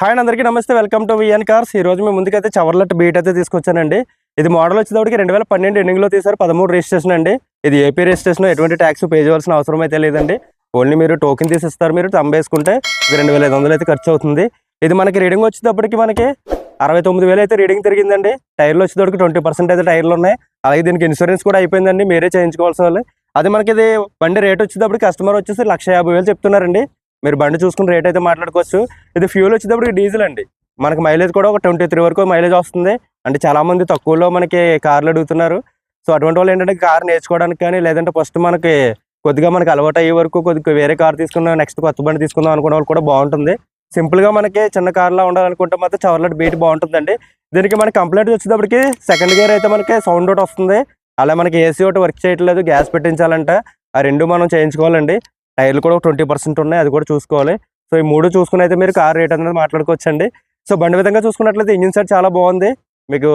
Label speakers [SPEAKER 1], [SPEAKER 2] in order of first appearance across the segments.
[SPEAKER 1] Hi అందరికీ నమస్తే. Welcome to VN cars ఈ రోజు మేము ముందుకైతే చవర్లట్ బీట్ అయితే తీసుకొచ్చానండి. ఇది మోడల్ వచ్చేటప్పటికి రెండు వేల పన్నెండు ఎండింగ్లో తీసారు పదమూడు రిజిస్ట్రేషన్ అండి. ఇది ఏపీ రిజిస్ట్రేషన్ ఎటువంటి ట్యాక్స్ పే చేయాల్సిన అవసరం అయితే లేదండి. ఓన్లీ మీరు టోకెన్ తీసిస్తారు మీరు వేసుకుంటే ఇది రెండు వేల ఐదు వందలు అయితే ఖర్చు అవుతుంది. ఇది మనకి రీడింగ్ వచ్చేటప్పటికి మనకి అరవై తొమ్మిది వేలు అయితే రీడింగ్ తిరిగిందండి. టైర్లు వచ్చేటప్పటికి ట్వంటీ పర్సెంట్ అయితే టైర్లు ఉన్నాయి. అలాగే దీనికి ఇన్సూరెన్స్ కూడా అయిపోయిందండి. మీరే చేయించుకోవాల్సిన వాళ్ళు. అది మనకి ఇది బండి రేట్ వచ్చేటప్పటికి కస్టమర్ వచ్చేసి లక్ష యాభై వేలు చెప్తున్నారండి. మీరు బండి చూసుకుని రేట్ అయితే మాట్లాడుకోవచ్చు. ఇది ఫ్యూల్ వచ్చేటప్పటికి డీజిల్ అండి. మనకి మైలేజ్ కూడా ఒక ట్వంటీ త్రీ వరకు మైలేజ్ వస్తుంది. అంటే చాలామంది తక్కువలో మనకి కార్లు అడుగుతున్నారు. సో అటువంటి వాళ్ళు ఏంటంటే కార్ నేర్చుకోవడానికి కానీ లేదంటే ఫస్ట్ మనకి కొద్దిగా మనకి అలవాటు అయ్యే వరకు కొద్దిగా వేరే కార్ తీసుకుందాం నెక్స్ట్ కొత్త బండి తీసుకుందాం అనుకునే వాళ్ళు కూడా బాగుంటుంది. సింపుల్గా మనకి చిన్న కార్లో ఉండాలనుకుంటే మాత్రం చవర్లెట్ బీట్ బాగుంటుందండి. దీనికి మనకి కంప్లైంట్ వచ్చేటప్పటికి సెకండ్ గేర్ అయితే మనకి సౌండ్ ఒకటి వస్తుంది. అలా మనకి ఏసీ ఒకటి వర్క్ చేయట్లేదు గ్యాస్ పెట్టించాలంటే. ఆ రెండు మనం చేయించుకోవాలండి. టైర్లు కూడా ట్వంటీ పర్సెంట్ ఉన్నాయి అది కూడా చూసుకోవాలి. సో ఈ మూడు చూసుకుని అయితే మీరు కార్ రేట్ అనేది మాట్లాడుకోవచ్చండి. సో బండి విధంగా చూసుకున్నట్లయితే ఇంజిన్ సైడ్ చాలా బాగుంది. మీకు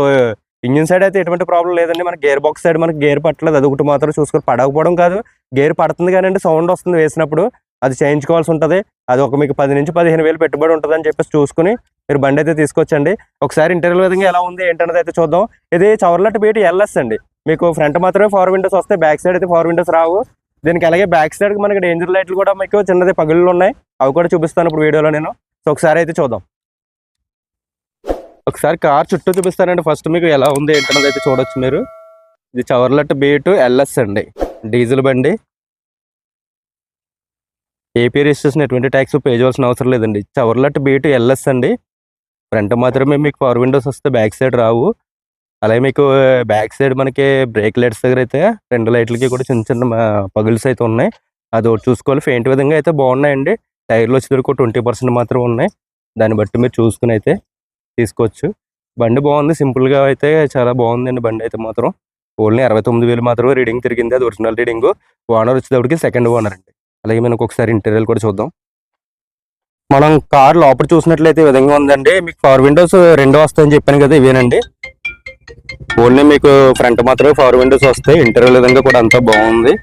[SPEAKER 1] ఇంజిన్ సైడ్ అయితే ఎటువంటి ప్రాబ్లం లేదండి. మన గేర్ బాక్స్ సైడ్ మనకి గేర్ పట్టలేదు. అది ఒకటి మాత్రం చూసుకొని పడకపోవడం కాదు. గేర్ పడుతుంది కానీ సౌండ్ వస్తుంది వేసినప్పుడు. అది చేయించుకోవాల్సి ఉంటుంది. అది ఒక మీకు పది నుంచి పదిహేను వేలు పెట్టుబడి ఉంటుంది అని చెప్పేసి చూసుకుని మీరు బండి అయితే తీసుకొచ్చండి. ఒకసారి ఇంటర్వ్యూ విధంగా ఎలా ఉంది ఏంటనేది అయితే చూద్దాం. ఇది చవర్లట్ బీట్ ఎల్ఎస్ అండి. మీకు ఫ్రంట్ మాత్రమే ఫోర్ విండోస్ వస్తాయి. బ్యాక్ సైడ్ అయితే ఫోర్ విండోస్ రావు. దీనికి అలాగే బ్యాక్ సైడ్ మనకి డేంజర్ లైట్లు కూడా మీకు చిన్నది పగుళ్ళు ఉన్నాయి. అవి కూడా చూపిస్తాను ఇప్పుడు వీడియోలో నేను. సో ఒకసారి అయితే చూద్దాం. ఒకసారి కార్ చుట్టూ చూపిస్తానండి. ఫస్ట్ మీకు ఎలా ఉంది ఏంటన్నది అయితే చూడొచ్చు మీరు. ఇది చవర్లట్ బీటు ఎల్ఎస్ అండి. డీజిల్ బండి. ఏపీ రిజిస్ట్రేషన్ ఎటువంటి ట్యాక్స్ పే చేయాల్సిన అవసరం లేదండి. చవర్లట్ బీటు ఎల్ఎస్ అండి. ఫ్రంట్ మాత్రమే మీకు పవర్ విండోస్ వస్తే బ్యాక్ సైడ్ రావు. అలాగే మీకు బ్యాక్ సైడ్ మనకి బ్రేక్ లైట్స్ దగ్గర అయితే రెండు లైట్లకి కూడా చిన్న చిన్న పగుల్స్ అయితే ఉన్నాయి. అది ఒకటి చూసుకోవాలి. ఫెయింట్ విధంగా అయితే బాగున్నాయండి. టైర్లు వచ్చేసరికి ట్వంటీ పర్సెంట్ మాత్రం ఉన్నాయి. దాన్ని బట్టి మీరు చూసుకుని అయితే తీసుకోవచ్చు. బండి బాగుంది. సింపుల్గా అయితే చాలా బాగుందండి బండి అయితే మాత్రం. ఓన్లీ అరవై తొమ్మిది వేలు మాత్రమే రీడింగ్ తిరిగింది. అది ఒరిజినల్ రీడింగ్. ఓనర్ వచ్చేటప్పటికి సెకండ్ ఓనర్ అండి. అలాగే మనకు ఒకసారి ఇంటీరియర్ కూడా చూద్దాం. మనం కార్ లోపల చూసినట్లయితే ఈ విధంగా ఉందండి. మీకు పవర్ విండోస్ రెండు వస్తాయని చెప్పాను కదా ఇవేనండి. ఓన్లీ మీకు ఫ్రంట్ మాత్రమే ఫోర్ విండోస్ వస్తాయి. ఇంటీరియర్ విధంగా కూడా అంతా బాగుంది.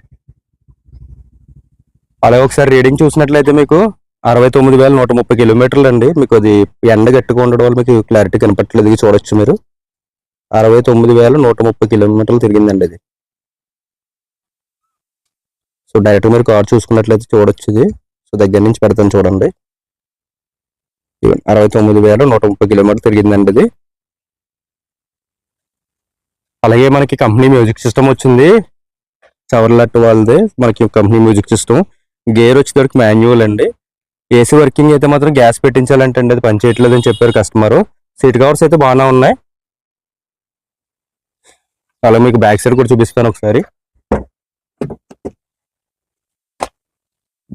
[SPEAKER 1] అలాగే ఒకసారి రీడింగ్ చూసినట్లయితే మీకు అరవై తొమ్మిది వేల నూట ముప్పై కిలోమీటర్లు అండి. మీకు అది ఎండ గట్టిగా ఉండడం వల్ల మీకు క్లారిటీ కనపట్లేదు చూడొచ్చు మీరు. అరవై తొమ్మిది వేల నూట ముప్పై కిలోమీటర్లు తిరిగిందండి ఇది. సో డైరెక్ట్ మీరు కార్ చూసుకున్నట్లయితే చూడొచ్చు ఇది. సో దగ్గర నుంచి పెడతాను చూడండి. అరవై తొమ్మిది వేల నూట ముప్పై కిలోమీటర్లు తిరిగిందండి ఇది. అలాగే మనకి కంపెనీ మ్యూజిక్ సిస్టమ్ వచ్చింది. చవర్లట్ వాళ్ళది మనకి కంపెనీ మ్యూజిక్ సిస్టమ్. గేర్ వచ్చేసరికి మాన్యువల్ అండి. ఏసీ వర్కింగ్ అయితే మాత్రం గ్యాస్ పెట్టించాలంటే అండి అది పనిచేయట్లేదు అని చెప్పారు కస్టమర్. సీట్ కవర్స్ అయితే బాగానే ఉన్నాయి. అలా మీకు బ్యాక్ సైడ్ కూడా చూపిస్తాను ఒకసారి.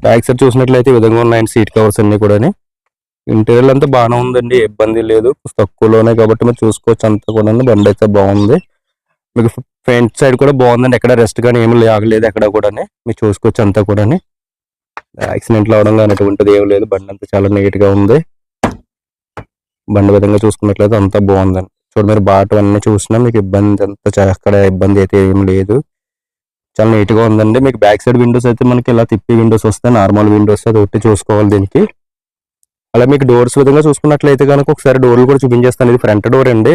[SPEAKER 1] బ్యాక్ సైడ్ చూసినట్లయితే ఈ విధంగా ఉన్నాయండి సీట్ కవర్స్ అన్ని కూడా ఇంటీరియర్ అంతా బాగానే ఉందండి ఇబ్బంది లేదు. తక్కువలోనే కాబట్టి మీరు చూసుకోవచ్చు అంతా కూడా బండి అయితే బాగుంది. మీకు ఫ్రంట్ సైడ్ కూడా బాగుందండి. ఎక్కడ రెస్ట్ కానీ ఏమి ఆగలేదు ఎక్కడ కూడా మీరు చూసుకోవచ్చు అంతా కూడా యాక్సిడెంట్లు అవడం కానీ అటువంటిది ఏం లేదు. బండి అంతా చాలా నీట్గా ఉంది. బండి విధంగా చూసుకున్నట్లయితే అంతా బాగుందండి. చూడు మీరు బాట అన్నీ చూసినా మీకు ఇబ్బంది అంత అక్కడ ఇబ్బంది అయితే ఏం లేదు. చాలా నీట్గా ఉందండి. మీకు బ్యాక్ సైడ్ విండోస్ అయితే మనకి ఇలా తిప్పి విండోస్ వస్తాయి నార్మల్ విండోస్ అది ఒకటి చూసుకోవాలి దీనికి. అలా మీకు డోర్స్ విధంగా చూసుకున్నట్లయితే కనుక ఒకసారి డోర్లు కూడా చూపించేస్తాను. ఇది ఫ్రంట్ డోర్ అండి.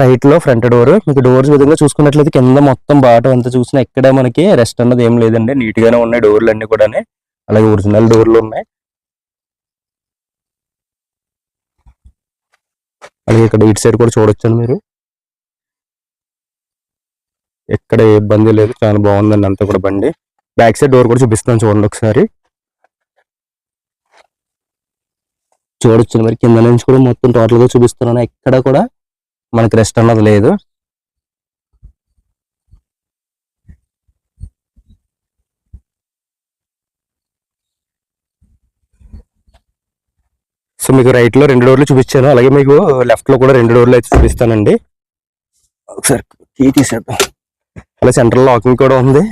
[SPEAKER 1] రైట్లో ఫ్రంట్ డోర్ మీకు డోర్స్ విధంగా చూసుకున్నట్లయితే కింద మొత్తం బాట అంతా చూసినా ఎక్కడ మనకి రెస్ట్ అన్నది ఏం లేదండి. నీట్ గానే ఉన్నాయి డోర్లు అన్ని కూడా అలాగే ఒరిజినల్ డోర్లు ఉన్నాయి. అలాగే ఇక్కడ ఇటు సైడ్ కూడా చూడొచ్చండి మీరు. ఎక్కడ ఇబ్బంది లేదు. చాలా బాగుందండి అంతా కూడా బండి. బ్యాక్ సైడ్ డోర్ కూడా చూపిస్తాను చూడండి ఒకసారి. చూడొచ్చు మరి. కింద నుంచి కూడా మొత్తం టోటల్గా చూపిస్తున్నాను. ఎక్కడ కూడా మనకి రెస్ట్ అన్నది లేదు. సో మీకు రైట్లో రెండు డోర్లు చూపించాను అలాగే మీకు లెఫ్ట్లో కూడా రెండు డోర్లు అయితే చూపిస్తానండి. ఒకసారి కీ తీసేద్దాం. అలా సెంట్రల్ లాకింగ్ కూడా ఉంది.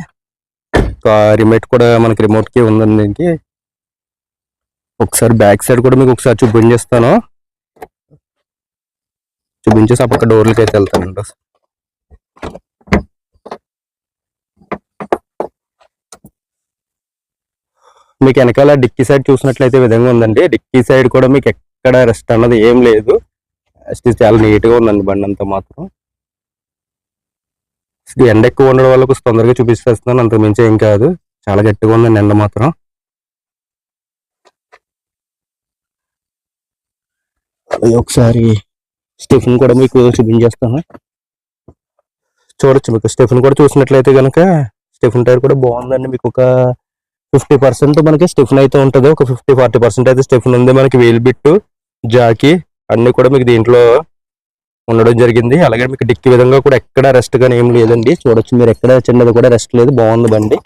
[SPEAKER 1] రిమోట్ కూడా మనకి రిమోట్కి ఉందండి దీనికి. ఒకసారి బ్యాక్ సైడ్ కూడా మీకు ఒకసారి చూపించేస్తాను. చూపించేసి ఆ పక్క డోర్లకి అయితే వెళ్తానండి మీకు వెనకాల డిక్కీ సైడ్ చూసినట్లయితే విధంగా ఉందండి. డిక్కీ సైడ్ కూడా మీకు ఎక్కడ రెస్ట్ అన్నది ఏం లేదు. Rest చాలా నీట్గా ఉందండి బండి అంతా మాత్రం. ఎండ ఎక్కువ ఉండడం వల్ల కొంచెం తొందరగా చూపిస్తున్నాను అంత మించి ఏం కాదు. చాలా గట్టిగా ఉందండి ఎండ మాత్రం. ఒకసారి స్టిఫిన్ కూడా మీకు చూపించేస్తాను. చూడొచ్చు మీకు. స్టెఫిన్ కూడా చూసినట్లయితే కనుక స్టెఫిన్ టైర్ కూడా బాగుందండి. మీకు ఒక ఫిఫ్టీ పర్సెంట్ మనకి స్టెఫిన్ అయితే ఉంటుంది. ఒక ఫిఫ్టీ ఫార్టీ పర్సెంట్ అయితే స్టెఫిన్ ఉంది మనకి. వీల్ బిట్టు జాకీ అన్నీ కూడా మీకు దీంట్లో ఉండడం జరిగింది. అలాగే మీకు డిక్కి విధంగా కూడా ఎక్కడ రెస్ట్ కానీ ఏం లేదండి. చూడొచ్చు మీరు ఎక్కడ చిన్నది కూడా రెస్ట్ లేదు. బాగుంది బండి.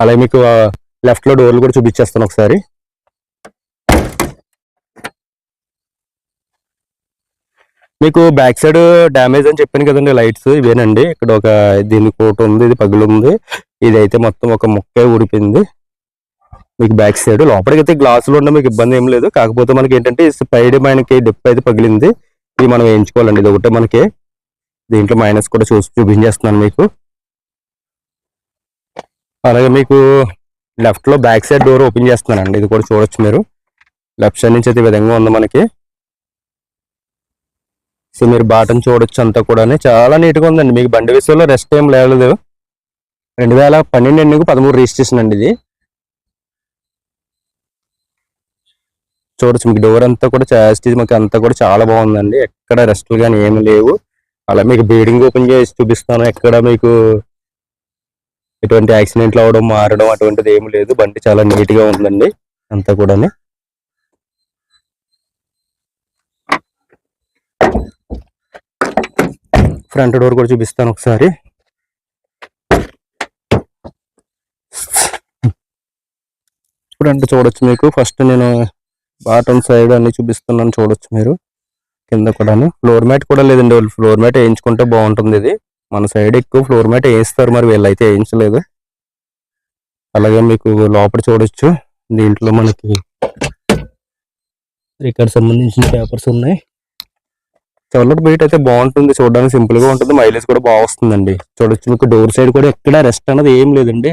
[SPEAKER 1] అలాగే మీకు లెఫ్ట్లో డోర్లు కూడా చూపించేస్తాను ఒకసారి. మీకు బ్యాక్ సైడ్ డ్యామేజ్ అని చెప్పాను కదండి లైట్స్ ఇవేనండి. ఇక్కడ ఒక దీని కోట్ ఉంది ఇది పగులు ఉంది. ఇది అయితే మొత్తం ఒక ముక్కే ఊడిపోయింది. మీకు బ్యాక్ సైడ్ లోపలికైతే గ్లాసులు ఉండడం మీకు ఇబ్బంది ఏం లేదు. కాకపోతే మనకి ఏంటంటే సైడ్ మనకి డిప్ అయితే పగిలింది. ఇది మనం వేయించుకోవాలండి ఇది ఒకటే మనకి. దీంట్లో మైనస్ కూడా చూసి చూపించేస్తున్నాను మీకు. అలాగే మీకు లెఫ్ట్లో బ్యాక్ సైడ్ డోర్ ఓపెన్ చేస్తున్నానండి. ఇది కూడా చూడొచ్చు మీరు. లెఫ్ట్ సైడ్ నుంచి అయితే విధంగా ఉంది మనకి. సో మీరు బాటం చూడొచ్చు అంతా కూడా చాలా నీట్గా ఉందండి. మీకు బండి విషయంలో రెస్ట్ ఏం లేదు. రెండు వేల పన్నెండు ఎన్నికు పదమూడు రిజిస్ట్రేషన్ అండి ఇది. చూడొచ్చు మీకు డోర్ అంతా కూడా చాస్టీజ్ మాకు అంతా కూడా చాలా బాగుందండి. ఎక్కడ రెస్ట్లు కానీ ఏమి లేవు. అలా మీకు బీడింగ్ ఓపెన్ చేసి చూపిస్తాను. ఎక్కడ మీకు ఎటువంటి యాక్సిడెంట్లు అవడం మారడం అటువంటిది ఏమి లేదు. బండి చాలా నీట్గా ఉందండి. అంతా కూడా ఫ్రంట్ డోర్ కూడా చూపిస్తాను ఒకసారి. ఫ్రంట్ చూడొచ్చు మీకు. ఫస్ట్ నేను బాటమ్ సైడ్ అన్ని చూపిస్తున్నాను చూడొచ్చు మీరు. కింద కూడా ఫ్లోర్ మ్యాట్ కూడా లేదండి వాళ్ళు. ఫ్లోర్ మ్యాట్ వేయించుకుంటే బాగుంటుంది ఇది. మన సైడ్ ఎక్కువ ఫ్లోర్ మ్యాట్ వేయిస్తారు మరి వీళ్ళైతే వేయించలేదు. అలాగే మీకు లోపల చూడొచ్చు. దీంట్లో మనకి ఇక్కడ సంబంధించిన పేపర్స్ ఉన్నాయి. చల్లటి బయట అయితే బాగుంటుంది. చూడడానికి సింపుల్గా ఉంటుంది. మైలేజ్ కూడా బాగా వస్తుందండి. చూడొచ్చు మీకు డోర్ సైడ్ కూడా ఎక్కడ రెస్ట్ అనేది ఏం లేదండి.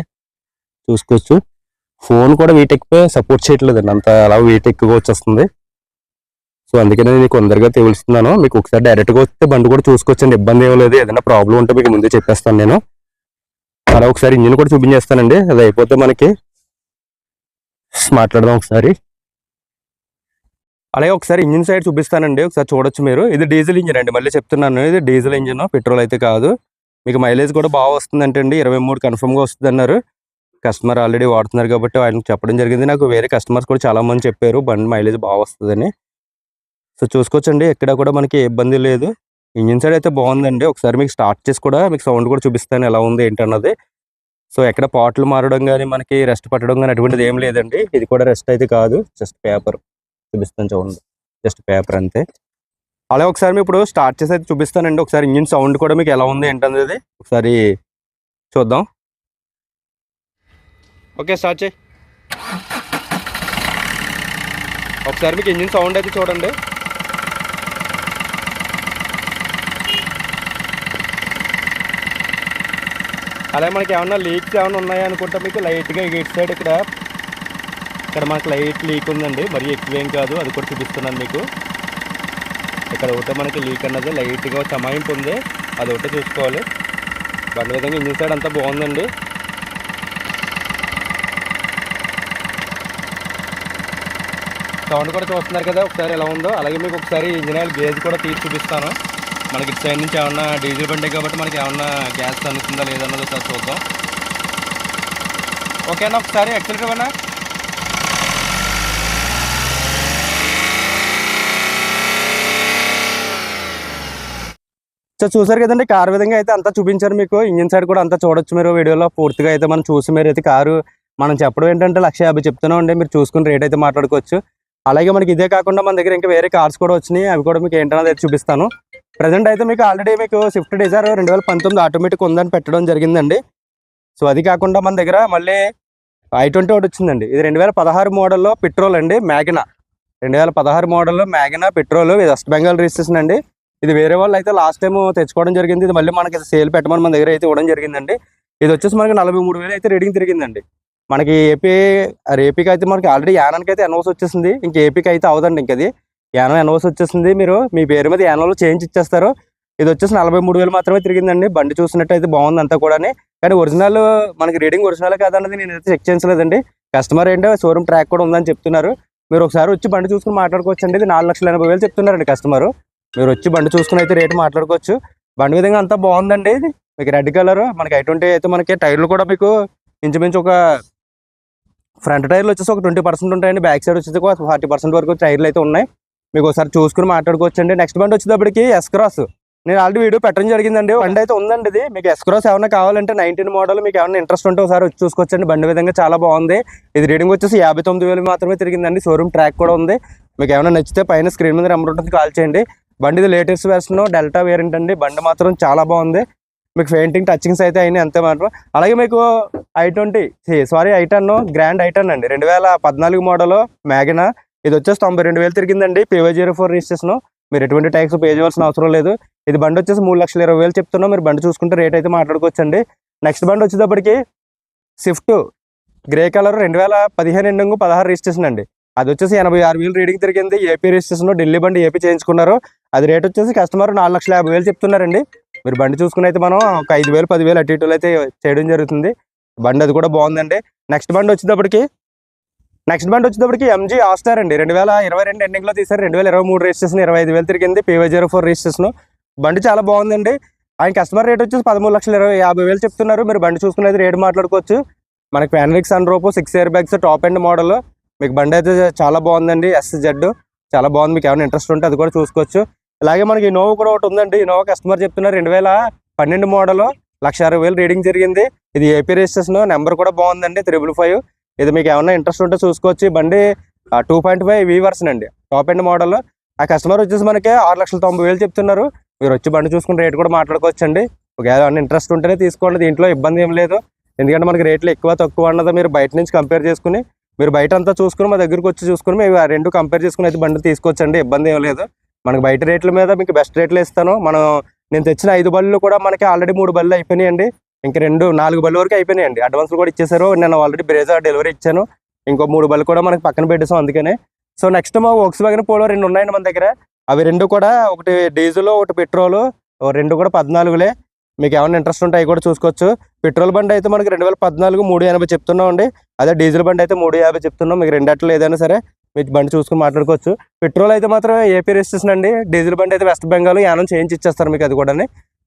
[SPEAKER 1] చూసుకోవచ్చు. ఫోన్ కూడా వెయిట్ ఎక్కిపోయి సపోర్ట్ చేయట్లేదండి. అంత అలా వెయిట్ ఎక్కువగా వచ్చేస్తుంది. సో అందుకనే నేను కొందరుగా తెలుస్తున్నాను. మీకు ఒకసారి డైరెక్ట్గా వస్తే బండి కూడా చూసుకోవచ్చండి. ఇబ్బంది ఏం లేదు. ఏదైనా ప్రాబ్లం ఉంటే మీకు ముందే చెప్పేస్తాను నేను. అలా ఒకసారి ఇంజిన్ కూడా చూపించేస్తానండి. అది అయిపోతే మనకి మాట్లాడదాం ఒకసారి. అలాగే ఒకసారి ఇంజిన్ సైడ్ చూపిస్తానండి. ఒకసారి చూడొచ్చు మీరు. ఇది డీజిల్ ఇంజిన్ అండి. మళ్ళీ చెప్తున్నాను ఇది డీజిల్ ఇంజిన్ పెట్రోల్ అయితే కాదు. మీకు మైలేజ్ కూడా బాగా వస్తుందంటే అండి. ఇరవై మూడు కన్ఫర్మ్గా వస్తుంది అన్నారు కస్టమర్ ఆల్రెడీ వాడుతున్నారు కాబట్టి ఆయనకు చెప్పడం జరిగింది. నాకు వేరే కస్టమర్స్ కూడా చాలా మంది చెప్పారు. బండి మైలేజ్ బాగా వస్తుందని. సో చూసుకోవచ్చండి. ఎక్కడ కూడా మనకి ఏ ఇబ్బంది లేదు. ఇంజిన్ సైడ్ అయితే బాగుందండి. ఒకసారి మీకు స్టార్ట్ చేసి కూడా మీకు సౌండ్ కూడా చూపిస్తాను. ఎలా ఉంది ఏంటన్నది సో ఎక్కడ పాటలు మారడం కానీ మనకి రెస్ట్ పట్టడం కానీ అటువంటిది ఏం లేదండి. ఇది కూడా రెస్ట్ అయితే కాదు. Just paper. చూపిస్తాను చూడండి. జస్ట్ పేపర్ అంతే. అలాగే ఒకసారి ఇప్పుడు స్టార్ట్ చేసి అయితే చూపిస్తానండి. ఒకసారి ఇంజిన్ సౌండ్ కూడా మీకు ఎలా ఉంది ఏంటనేది. ఒకసారి చూద్దాం. ఓకే స్టార్ట్ చేయి. ఒకసారి మీకు ఇంజిన్ సౌండ్ అయితే చూడండి. అలాగే మనకి ఏమన్నా లీక్స్ ఏమైనా ఉన్నాయా అనుకుంటే మీకు లైట్గా ఇటు సైడ్ ఇక్కడ ఇక్కడ మనకు లైట్ లీక్ ఉందండి మరి ఎక్కువ ఏం కాదు అది కూడా చూపిస్తున్నాను మీకు. ఇక్కడ ఒకటే మనకి లీక్ అన్నది లైట్గా చమాయింపు ఉంది అది ఒకటే చూసుకోవాలి. బండి విధంగా ఇంజిన్ సైడ్ అంతా బాగుందండి. సౌండ్ కూడా చూస్తున్నారు కదా ఒకసారి ఎలా ఉందో. అలాగే మీకు ఒకసారి ఇంజిన్ ఆయిల్ గేజ్ కూడా తీసి చూపిస్తాను. మనకి ఇటు సైడ్ నుంచి ఏమన్నా డీజిల్ బండి కాబట్టి మనకి ఏమన్నా గ్యాస్ అందుతుందా లేదన్నది ఒకసారి చూద్దాం. ఓకేనా ఒకసారి యాక్చువల్గా సో చూసారు కదండి కార్ విధంగా అయితే అంతా చూపించారు మీకు. ఇంజిన్ సైడ్ కూడా అంతా చూడొచ్చు మీరు వీడియోలో. పూర్తిగా అయితే మనం చూసి మీరు అయితే కారు మనం చెప్పడం ఏంటంటే లక్ష యాభై చెప్తూనే ఉండే మీరు చూసుకుని రేట్ అయితే మాట్లాడుకోవచ్చు. అలాగే మనకి ఇదే కాకుండా మన దగ్గర ఇంకా వేరే కార్స్ కూడా వచ్చినాయి. అవి కూడా మీకు ఏంటన్నది చూపిస్తాను. ప్రజెంట్ అయితే మీకు ఆల్రెడీ మీకు స్విఫ్ట్ డిజైర్ రెండు వేల పంతొమ్మిది ఆటోమేటిక్ ఉందని పెట్టడం జరిగిందండి. సో అది కాకుండా మన దగ్గర మళ్ళీ ఐ ట్వంటీ ఒకటి వచ్చిందండి. ఇది రెండు వేల పదహారు మోడల్లో పెట్రోల్ అండి మ్యాగినా రెండు వేల పదహారు మోడల్లో మ్యాగినా పెట్రోల్ ఇది వెస్ట్ బెంగాల్ రిజిస్ట్రేషన్ అండి. ఇది వేరే వాళ్ళు అయితే లాస్ట్ టైం తెచ్చుకోవడం జరిగింది. ఇది మళ్ళీ మనకి సేల్ పెట్టమని మన దగ్గర అయితే ఇవ్వడం జరిగిందండి. ఇది వచ్చేసి మనకి నలభై మూడు వేలు అయితే రీడింగ్ తిరిగిందండి. మనకి ఏపీ ఏపీకి అయితే మనకి ఆల్రెడీ యానానికి అయితే ఎన్ఓస్ వచ్చేసింది. ఇంక ఏపీకి అయితే అవదండి ఇంకది. యానం ఎన్ఓస్ వచ్చేసింది. మీరు మీ పేరు మీద యానంలో చేంజ్ ఇచ్చేస్తారు. ఇది వచ్చేసి నలభై మూడు వేలు మాత్రమే తిరిగిందండి. బండి చూసినట్టు అయితే బాగుంది అంతా కూడా కానీ ఒరిజినల్ మనకి రీడింగ్ ఒరిజినల్ కాదన్నది నేను అయితే చెక్ చేయించలేదండి. కస్టమర్ ఏంటో షోరూమ్ ట్రాక్ కూడా ఉందని చెప్తున్నారు. మీరు ఒకసారి వచ్చి బండి చూసుకుని మాట్లాడుకోవచ్చండి. ఇది నాలుగు లక్షల ఎనభై వేలు చెప్తున్నారండి కస్టమర్ మీరు వచ్చి బండి చూసుకుని అయితే రేటు మాట్లాడుకోవచ్చు. బండి విధంగా అంతా బాగుందండి ఇది. మీకు రెడ్ కలర్ మనకి ఎటువంటి అయితే మనకి టైర్లు కూడా మీకు ఇంచుమించు ఒక ఫ్రంట్ టైర్లు వచ్చేసి ఒక ట్వంటీ పర్సెంట్ ఉంటాయండి. బ్యాక్ సైడ్ వచ్చేసి ఒక ఫార్టీ పర్సెంట్ వరకు టైర్లు అయితే ఉన్నాయి. మీకు ఒకసారి చూసుకుని మాట్లాడుకోవచ్చు అండి నెక్స్ట్ బండి వచ్చేటప్పటికి ఎస్క్రాస్ నేను ఆల్రెడీ వీడియో పెట్టడం జరిగిందండి. బండి అయితే ఉందండి ఇది. మీకు ఎస్క్రాస్ ఏమైనా కావాలంటే నైన్టీన్ మోడల్ మీకు ఏమైనా ఇంట్రెస్ట్ ఉంటే ఒకసారి వచ్చి చూసుకోవచ్చండి. బండి విధంగా చాలా బాగుంది. ఇది రీడింగ్ వచ్చేసి యాభై తొమ్మిది వేలు మాత్రమే తిరిగిందండి. షోరూమ్ ట్రాక్ కూడా ఉంది. మీకు ఏమైనా నచ్చితే పైన స్క్రీన్ మీద నెంబర్ ఉంటుంది. కాల్ చేయండి. బండిది లేటెస్ట్ వెర్షన్ డెల్టా వేరియంట్ అండి. బండి మాత్రం చాలా బాగుంది. మీకు పెయింటింగ్ టచింగ్స్ అయితే అయినాయి అంతే మాత్రం. అలాగే మీకు i twenty sorry i ten grand i ten అండి. రెండు వేల పద్నాలుగు మోడల్ మ్యాగినా ఇది వచ్చేసి తొంభై రెండు వేలు తిరిగిందండి. పీవై జీరో ఫోర్ రిజిస్ట్రేషన్ మీరు ఎటువంటి ట్యాక్స్ పే చేయాల్సిన అవసరం లేదు. ఇది బండి వచ్చేసి మూడు లక్షల ఇరవై వేలు చెప్తున్నాం. మీరు బండి చూసుకుంటే రేట్ అయితే మాట్లాడుకోవచ్చండి. నెక్స్ట్ బండి వచ్చేటప్పటికి స్విఫ్ట్ గ్రే కలర్ రెండు వేల పదిహేను ఎండింగ్ పదహారు రిజిస్ట్రేషన్ అండి. అది వచ్చేసి ఎనభై ఆరు వేలు రీడింగ్ తిరిగింది. ఏపీ రిజిస్ట్రేషన్ ఢిల్లీ బండి ఏపీ చేయించుకున్నారు. అది రేట్ వచ్చేసి కస్టమర్ నాలుగు లక్షల యాభై వేలు చెప్తున్నారండి. మీరు బండి చూసుకుని అయితే మనం ఒక ఐదు వేలు పదివేలు అటు ఇటులు అయితే చేయడం జరుగుతుంది. బండి అది కూడా బాగుందండి. నెక్స్ట్ బండి వచ్చేటప్పటికి నెక్స్ట్ బండి వచ్చేటప్పటికి ఎంజీ ఆస్టార్ అండి. రెండు వేల ఇరవై రెండు ఎండింగ్లో తీసారు రెండు వేల ఇరవై మూడు రిజిస్ట్రేషన్ ఇరవై ఐదు వేలు తిరిగింది. పీవై జీరో ఫోర్ రిజిస్ట్రేషన్ బండి చాలా బాగుందండి. ఆయన కస్టమర్ రేట్ వచ్చేసి పదమూడు లక్షల ఇరవై యాభై వేలు చెప్తున్నారు. మీరు బండి చూసుకునేది రేట్ మాట్లాడుకోవచ్చు. మనకి ప్యానలిక్ sunroof six airbags top and model మీకు బండి అయితే చాలా బాగుందండి. ఎస్ జెడ్ చాలా బాగుంది. మీకు ఏమైనా ఇంట్రెస్ట్ ఉంటే అది కూడా చూసుకోవచ్చు. అలాగే మనకి ఇన్నోవా కూడా ఒకటి ఉందండి. ఇన్నోవా కస్టమర్ చెప్తున్నారు రెండు వేల పన్నెండు మోడల్ లక్ష అరవై వేలు రీడింగ్ జరిగింది. ఇది ఏపీ రిజిస్ట్రేషన్ నెంబర్ కూడా బాగుందండి. Triple five. ఇది మీకు ఏమైనా ఇంట్రెస్ట్ ఉంటే చూసుకోవచ్చు. బండి two point five V version అండి. టాప్ అండ్ మోడల్ ఆ కస్టమర్ వచ్చేసి మనకి ఆరు లక్షల తొంభై వేలు చెప్తున్నారు. మీరు వచ్చి బండి చూసుకుని రేట్ కూడా మాట్లాడుకోవచ్చు అండి ఒకవేళ ఏమైనా ఇంట్రెస్ట్ ఉంటేనే తీసుకోండి. దీంట్లో ఇబ్బంది ఏం లేదు. ఎందుకంటే మనకి రేట్లు ఎక్కువ తక్కువ అన్నది మీరు బయట నుంచి కంపేర్ చేసుకుని మీరు బయట అంతా చూసుకుని మా దగ్గరకు వచ్చి చూసుకుని మేము ఆ రెండు కంపేర్ చేసుకుని అయితే బండి తీసుకోవచ్చండి. ఇబ్బంది ఏం లేదు. మనకి బయట రేట్ల మీద మీకు బెస్ట్ రేట్లు ఇస్తాను. మనం నేను తెచ్చిన ఐదు బళ్ళు కూడా మనకి ఆల్రెడీ మూడు బళ్ళు అయిపోయినాయండి. ఇంక రెండు నాలుగు బళ్ళు వరకు అయిపోయినాయండి. అడ్వాన్స్ కూడా ఇచ్చేసారు నేను ఆల్రెడీ బ్రేజా డెలివరీ ఇచ్చాను. ఇంకో మూడు బళ్ళు కూడా మనకి పక్కన పెట్టేసాం అందుకనే. సో నెక్స్ట్ మా ఒక్స్ వ్యాగన్ పోలో రెండు ఉన్నాయండి మన దగ్గర. అవి రెండు కూడా ఒకటి డీజిల్ ఒకటి పెట్రోల్ రెండు కూడా పద్నాలుగులే. మీకు ఏమైనా ఇంట్రెస్ట్ ఉంటే అవి కూడా చూసుకోవచ్చు. పెట్రోల్ బండి అయితే మనకి రెండు వేల పద్నాలుగు మూడు ఎనభై చెప్తున్నాం అండి అదే డీజిల్ బండి అయితే మూడు యాభై చెప్తున్నాం. మీకు రెండట్లో ఏదైనా సరే మీరు బండి చూసుకుని మాట్లాడుకోవచ్చు. పెట్రోల్ అయితే మాత్రం ఏపీ రిజిస్ట్రేషన్ అండి డీజిల్ బండి అయితే వెస్ట్ బెంగాల్ యానం చేయించి ఇచ్చేస్తారు మీకు అది కూడా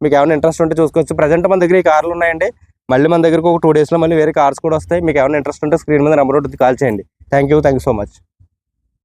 [SPEAKER 1] మీకు ఏమైనా ఇంట్రెస్ట్ ఉంటే చూసుకోవచ్చు. ప్రజెంట్ మన దగ్గర ఈ కార్లు ఉన్నాయండి. మళ్ళీ మన దగ్గరకు ఒక టూ డేస్లో మళ్ళీ వేరే కార్స్ కూడా వస్తాయి. మీకు ఏమైనా ఇంట్రెస్ట్ ఉంటే స్క్రీన్ మీద నెంబర్ ఉంటుంది కాల్ చేయండి. Thank you thank you so much